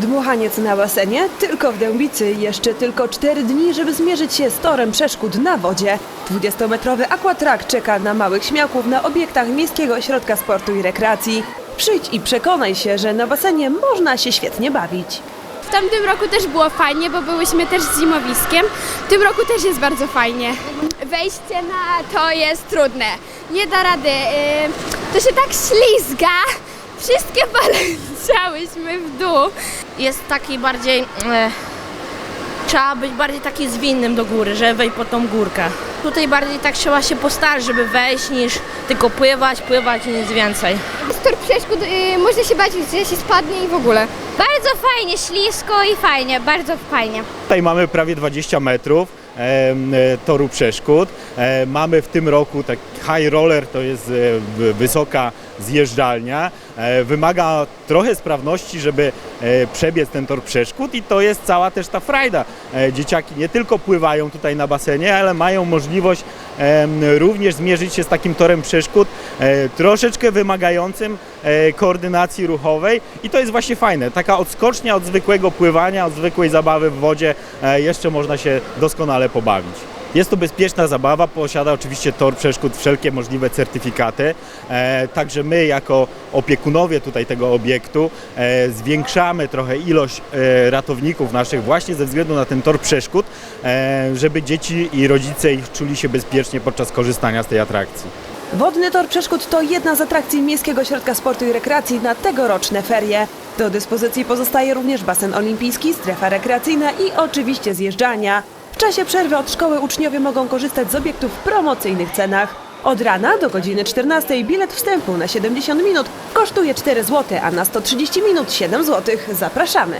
Dmuchaniec na basenie tylko w Dębicy. Jeszcze tylko 4 dni, żeby zmierzyć się z torem przeszkód na wodzie. 20-metrowy aquatrack czeka na małych śmiałków na obiektach Miejskiego Ośrodka Sportu i Rekreacji. Przyjdź i przekonaj się, że na basenie można się świetnie bawić. W tamtym roku też było fajnie, bo byłyśmy też z zimowiskiem. W tym roku też jest bardzo fajnie. Wejście na to jest trudne. Nie da rady. yy, To się tak ślizga. Wszystkie poleciałyśmy w dół. jest taki bardziej. E, trzeba być bardziej taki zwinnym do góry, żeby wejść po tą górkę. Tutaj bardziej tak trzeba się postarać, żeby wejść, niż tylko pływać, pływać i nic więcej. Z tor przeszkód yy, można się bać, że się spadnie i w ogóle. Bardzo fajnie, ślisko i fajnie, bardzo fajnie. Tutaj mamy prawie 20 metrów em, e, toru przeszkód. E, mamy w tym roku tak high roller, to jest e, wysoka zjeżdżalnia. E, wymaga trochę sprawności, żeby e, przebiec ten tor przeszkód i to jest cała też ta frajda. E, dzieciaki nie tylko pływają tutaj na basenie, ale mają możliwość również zmierzyć się z takim torem przeszkód, troszeczkę wymagającym koordynacji ruchowej i to jest właśnie fajne. Taka odskocznia od zwykłego pływania, od zwykłej zabawy w wodzie, jeszcze można się doskonale pobawić. Jest to bezpieczna zabawa, posiada oczywiście tor przeszkód wszelkie możliwe certyfikaty. E, także my jako opiekunowie tutaj tego obiektu e, zwiększamy trochę ilość e, ratowników naszych właśnie ze względu na ten tor przeszkód, e, żeby dzieci i rodzice ich czuli się bezpiecznie podczas korzystania z tej atrakcji. Wodny tor przeszkód to jedna z atrakcji Miejskiego Ośrodka Sportu i Rekreacji na tegoroczne ferie. Do dyspozycji pozostaje również basen olimpijski, strefa rekreacyjna i oczywiście zjeżdżalnia. Czasie przerwy od szkoły uczniowie mogą korzystać z obiektów w promocyjnych cenach. Od rana do godziny 14 bilet wstępu na 70 minut kosztuje 4 zł, a na 130 minut 7 zł. Zapraszamy!